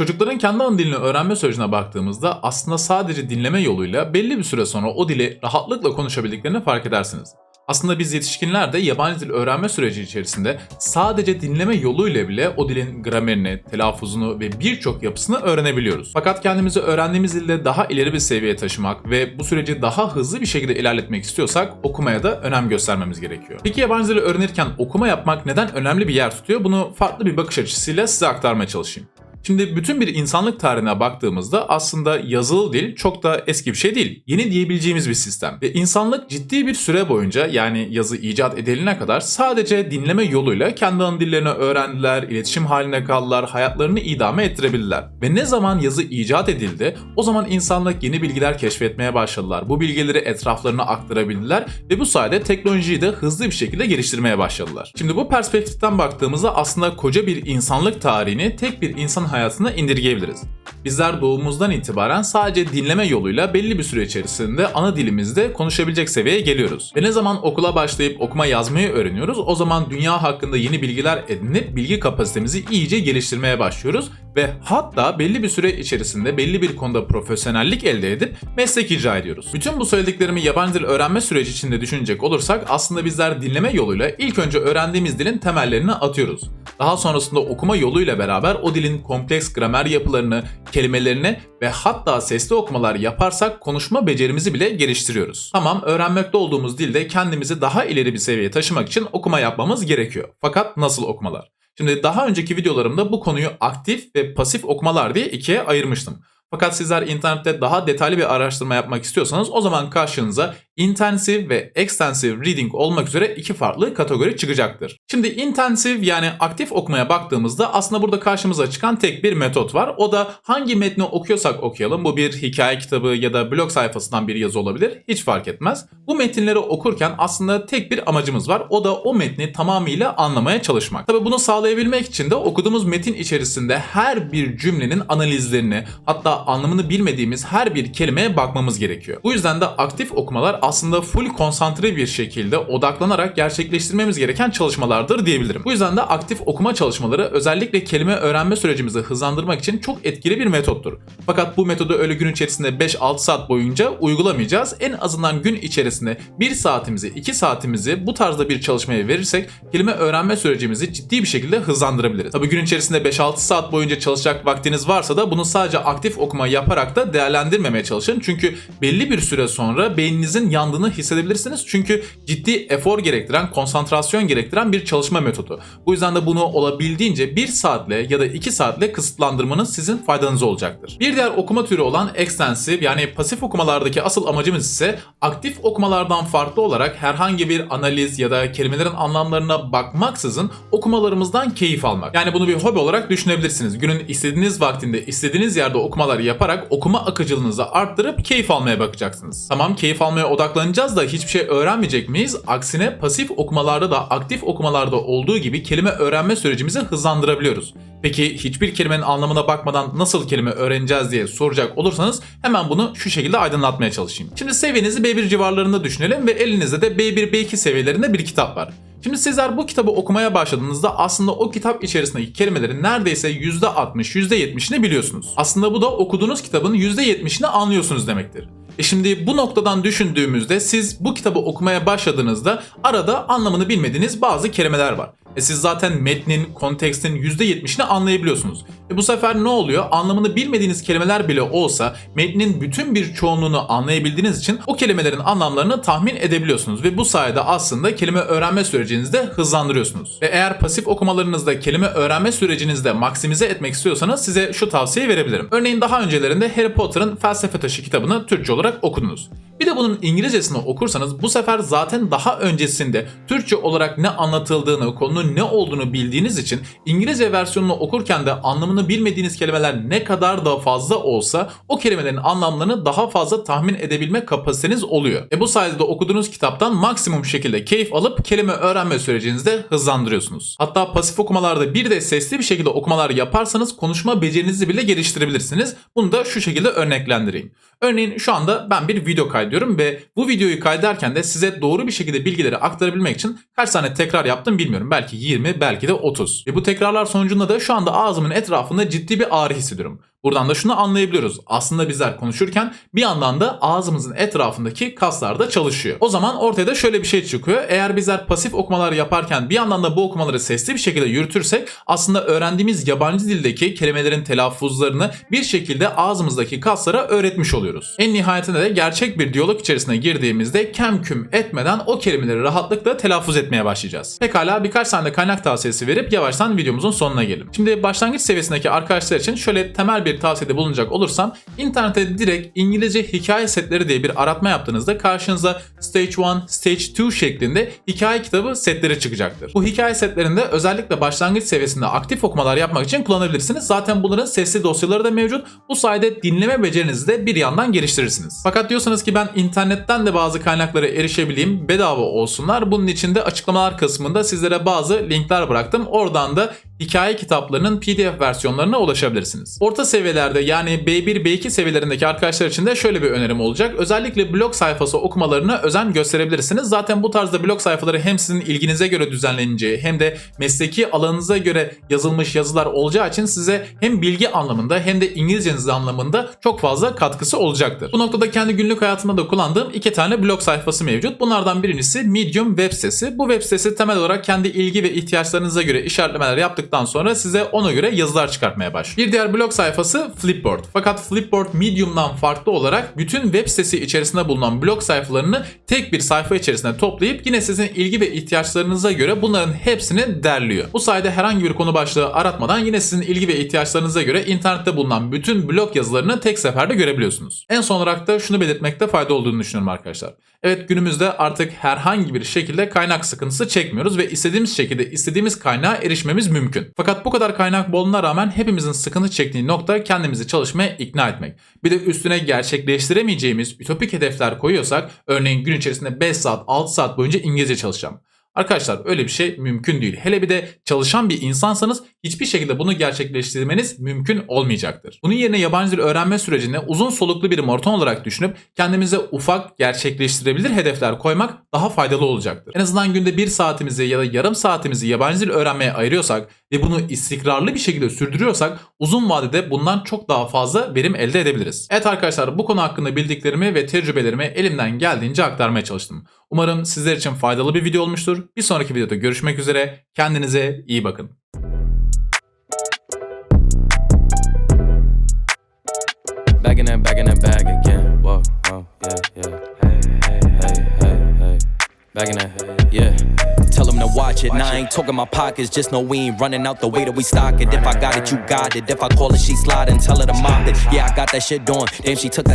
Çocukların kendi ana dilini öğrenme sürecine baktığımızda aslında sadece dinleme yoluyla belli bir süre sonra o dili rahatlıkla konuşabildiklerini fark edersiniz. Aslında biz yetişkinler de yabancı dil öğrenme süreci içerisinde sadece dinleme yoluyla bile o dilin gramerini, telaffuzunu ve birçok yapısını öğrenebiliyoruz. Fakat kendimizi öğrendiğimiz dilde daha ileri bir seviyeye taşımak ve bu süreci daha hızlı bir şekilde ilerletmek istiyorsak okumaya da önem göstermemiz gerekiyor. Peki yabancı dili öğrenirken okuma yapmak neden önemli bir yer tutuyor? Bunu farklı bir bakış açısıyla size aktarmaya çalışayım. Şimdi bütün bir insanlık tarihine baktığımızda aslında yazılı dil çok da eski bir şey değil. Yeni diyebileceğimiz bir sistem. Ve insanlık ciddi bir süre boyunca yani yazı icat edilene kadar sadece dinleme yoluyla kendi ana dillerini öğrendiler, iletişim haline kaldılar, hayatlarını idame ettirebildiler. Ve ne zaman yazı icat edildi o zaman insanlık yeni bilgiler keşfetmeye başladılar. Bu bilgileri etraflarına aktarabildiler ve bu sayede teknolojiyi de hızlı bir şekilde geliştirmeye başladılar. Şimdi bu perspektiften baktığımızda aslında koca bir insanlık tarihini tek bir insan hayatına indirgeyebiliriz. Bizler doğumumuzdan itibaren sadece dinleme yoluyla belli bir süre içerisinde ana dilimizde konuşabilecek seviyeye geliyoruz. Ve ne zaman okula başlayıp okuma yazmayı öğreniyoruz o zaman dünya hakkında yeni bilgiler edinip bilgi kapasitemizi iyice geliştirmeye başlıyoruz ve hatta belli bir süre içerisinde belli bir konuda profesyonellik elde edip meslek icra ediyoruz. Bütün bu söylediklerimi yabancı dil öğrenme süreci içinde düşünecek olursak aslında bizler dinleme yoluyla ilk önce öğrendiğimiz dilin temellerini atıyoruz. Daha sonrasında okuma yoluyla beraber o dilin kompleks gramer yapılarını, kelimelerini ve hatta sesli okumalar yaparsak konuşma becerimizi bile geliştiriyoruz. Tamam öğrenmekte olduğumuz dilde kendimizi daha ileri bir seviyeye taşımak için okuma yapmamız gerekiyor. Fakat nasıl okumalar? Şimdi daha önceki videolarımda bu konuyu aktif ve pasif okumalar diye ikiye ayırmıştım. Fakat sizler internette daha detaylı bir araştırma yapmak istiyorsanız o zaman karşınıza intensive ve extensive reading olmak üzere iki farklı kategori çıkacaktır. Şimdi intensive yani aktif okumaya baktığımızda aslında burada karşımıza çıkan tek bir metot var. O da hangi metni okuyorsak okuyalım. Bu bir hikaye kitabı ya da blog sayfasından bir yazı olabilir. Hiç fark etmez. Bu metinleri okurken aslında tek bir amacımız var. O da o metni tamamıyla anlamaya çalışmak. Tabi bunu sağlayabilmek için de okuduğumuz metin içerisinde her bir cümlenin analizlerini hatta anlamını bilmediğimiz her bir kelimeye bakmamız gerekiyor. Bu yüzden de aktif okumalar aslında full konsantre bir şekilde odaklanarak gerçekleştirmemiz gereken çalışmalardır diyebilirim. Bu yüzden de aktif okuma çalışmaları özellikle kelime öğrenme sürecimizi hızlandırmak için çok etkili bir metottur. Fakat bu metodu öyle gün içerisinde 5-6 saat boyunca uygulamayacağız. En azından gün içerisinde 1 saatimizi 2 saatimizi bu tarzda bir çalışmaya verirsek kelime öğrenme sürecimizi ciddi bir şekilde hızlandırabiliriz. Tabi gün içerisinde 5-6 saat boyunca çalışacak vaktiniz varsa da bunu sadece aktif okuma yaparak da değerlendirmemeye çalışın. Çünkü belli bir süre sonra beyninizin yandığını hissedebilirsiniz. Çünkü ciddi efor gerektiren, konsantrasyon gerektiren bir çalışma metodu. Bu yüzden de bunu olabildiğince 1 saatle ya da 2 saatle kısıtlandırmanız sizin faydanıza olacaktır. Bir diğer okuma türü olan extensive yani pasif okumalardaki asıl amacımız ise aktif okumalardan farklı olarak herhangi bir analiz ya da kelimelerin anlamlarına bakmaksızın okumalarımızdan keyif almak. Yani bunu bir hobi olarak düşünebilirsiniz. Günün istediğiniz vaktinde istediğiniz yerde okumalar yaparak okuma akıcılığınızı arttırıp keyif almaya bakacaksınız. Tamam keyif almaya odaklanacağız da hiçbir şey öğrenmeyecek miyiz? Aksine pasif okumalarda da aktif okumalarda olduğu gibi kelime öğrenme sürecimizi hızlandırabiliyoruz. Peki hiçbir kelimenin anlamına bakmadan nasıl kelime öğreneceğiz diye soracak olursanız hemen bunu şu şekilde aydınlatmaya çalışayım. Şimdi seviyenizi B1 civarlarında düşünelim ve elinizde de B1 B2 seviyelerinde bir kitap var. Şimdi sizler bu kitabı okumaya başladığınızda aslında o kitap içerisindeki kelimelerin neredeyse %60, %70'ini biliyorsunuz. Aslında bu da okuduğunuz kitabın %70'ini anlıyorsunuz demektir. E şimdi bu noktadan düşündüğümüzde siz bu kitabı okumaya başladığınızda arada anlamını bilmediğiniz bazı kelimeler var. E siz zaten metnin, kontekstin %70'ini anlayabiliyorsunuz. E bu sefer ne oluyor? Anlamını bilmediğiniz kelimeler bile olsa metnin bütün bir çoğunluğunu anlayabildiğiniz için o kelimelerin anlamlarını tahmin edebiliyorsunuz ve bu sayede aslında kelime öğrenme sürecinizi de hızlandırıyorsunuz. Ve eğer pasif okumalarınızda kelime öğrenme sürecinizde maksimize etmek istiyorsanız size şu tavsiyeyi verebilirim. Örneğin daha öncelerinde Harry Potter'ın Felsefe Taşı kitabını Türkçe olarak okudunuz. Bir de bunun İngilizcesini okursanız bu sefer zaten daha öncesinde Türkçe olarak ne anlatıldığını, konunun ne olduğunu bildiğiniz için İngilizce versiyonunu okurken de anlamını bilmediğiniz kelimeler ne kadar da fazla olsa o kelimelerin anlamlarını daha fazla tahmin edebilme kapasiteniz oluyor. E bu sayede de okuduğunuz kitaptan maksimum şekilde keyif alıp kelime öğrenme sürecinizi de hızlandırıyorsunuz. Hatta pasif okumalarda bir de sesli bir şekilde okumalar yaparsanız konuşma becerinizi bile geliştirebilirsiniz. Bunu da şu şekilde örneklendireyim. Örneğin şu anda ben bir video kaydı kaydediyorum ve bu videoyu kaydederken de size doğru bir şekilde bilgileri aktarabilmek için kaç tane tekrar yaptım bilmiyorum. Belki 20, belki de 30. Ve bu tekrarlar sonucunda da şu anda ağzımın etrafında ciddi bir ağrı hissediyorum. Buradan da şunu anlayabiliyoruz. Aslında bizler konuşurken bir yandan da ağzımızın etrafındaki kaslar da çalışıyor. O zaman ortaya da şöyle bir şey çıkıyor. Eğer bizler pasif okumalar yaparken bir yandan da bu okumaları sesli bir şekilde yürütürsek aslında öğrendiğimiz yabancı dildeki kelimelerin telaffuzlarını bir şekilde ağzımızdaki kaslara öğretmiş oluyoruz. En nihayetinde de gerçek bir diyalog içerisine girdiğimizde kem küm etmeden o kelimeleri rahatlıkla telaffuz etmeye başlayacağız. Pekala birkaç tane kaynak tavsiyesi verip yavaştan videomuzun sonuna gelelim. Şimdi başlangıç seviyesindeki arkadaşlar için şöyle temel bir tavsiyede bulunacak olursam internette direkt İngilizce hikaye setleri diye bir aratma yaptığınızda karşınıza Stage 1, Stage 2 şeklinde hikaye kitabı setleri çıkacaktır. Bu hikaye setlerinde özellikle başlangıç seviyesinde aktif okumalar yapmak için kullanabilirsiniz. Zaten bunların sesli dosyaları da mevcut. Bu sayede dinleme becerinizi de bir yandan geliştirirsiniz. Fakat diyorsanız ki ben internetten de bazı kaynaklara erişebileyim, bedava olsunlar. Bunun için de açıklamalar kısmında sizlere bazı linkler bıraktım. Oradan da hikaye kitaplarının PDF versiyonlarına ulaşabilirsiniz. Orta seviyelerde yani B1, B2 seviyelerindeki arkadaşlar için de şöyle bir önerim olacak. Özellikle blog sayfası okumalarına özen gösterebilirsiniz. Zaten bu tarzda blog sayfaları hem sizin ilginize göre düzenleneceği hem de mesleki alanınıza göre yazılmış yazılar olacağı için size hem bilgi anlamında hem de İngilizceniz anlamında çok fazla katkısı olacaktır. Bu noktada kendi günlük hayatımda da kullandığım iki tane blog sayfası mevcut. Bunlardan birincisi Medium web sitesi. Bu web sitesi temel olarak kendi ilgi ve ihtiyaçlarınıza göre işaretlemeler yaptıktan sonra size ona göre yazılar çıkartmaya başlıyor. Bir diğer blog sayfası Flipboard. Fakat Flipboard Medium'dan farklı olarak bütün web sitesi içerisinde bulunan blog sayfalarını tek bir sayfa içerisinde toplayıp yine sizin ilgi ve ihtiyaçlarınıza göre bunların hepsini derliyor. Bu sayede herhangi bir konu başlığı aratmadan yine sizin ilgi ve ihtiyaçlarınıza göre internette bulunan bütün blog yazılarını tek seferde görebiliyorsunuz. En son olarak da şunu belirtmekte fayda olduğunu düşünüyorum arkadaşlar. Evet günümüzde artık herhangi bir şekilde kaynak sıkıntısı çekmiyoruz ve istediğimiz şekilde istediğimiz kaynağa erişmemiz mümkün. Fakat bu kadar kaynak bolluğuna rağmen hepimizin sıkıntı çektiği nokta kendimizi çalışmaya ikna etmek. Bir de üstüne gerçekleştiremeyeceğimiz ütopik hedefler koyuyorsak örneğin gün içerisinde 5 saat 6 saat boyunca İngilizce çalışacağım. Arkadaşlar öyle bir şey mümkün değil. Hele bir de çalışan bir insansanız hiçbir şekilde bunu gerçekleştirmeniz mümkün olmayacaktır. Bunun yerine yabancı dil öğrenme sürecini uzun soluklu bir maraton olarak düşünüp kendimize ufak gerçekleştirebilir hedefler koymak daha faydalı olacaktır. En azından günde bir saatimizi ya da yarım saatimizi yabancı dil öğrenmeye ayırıyorsak ve bunu istikrarlı bir şekilde sürdürüyorsak uzun vadede bundan çok daha fazla verim elde edebiliriz. Evet arkadaşlar bu konu hakkında bildiklerimi ve tecrübelerimi elimden geldiğince aktarmaya çalıştım. Umarım sizler için faydalı bir video olmuştur. Bir sonraki videoda görüşmek üzere. Kendinize iyi bakın. Back in that, back in that bag again. Watch it. Now I ain't talking my pockets, just know we ain't running out the way that we stock it. If I got it, you got it. If I call it, she slide and tell her to mop it. Yeah, I got that shit doing. Damn, she took.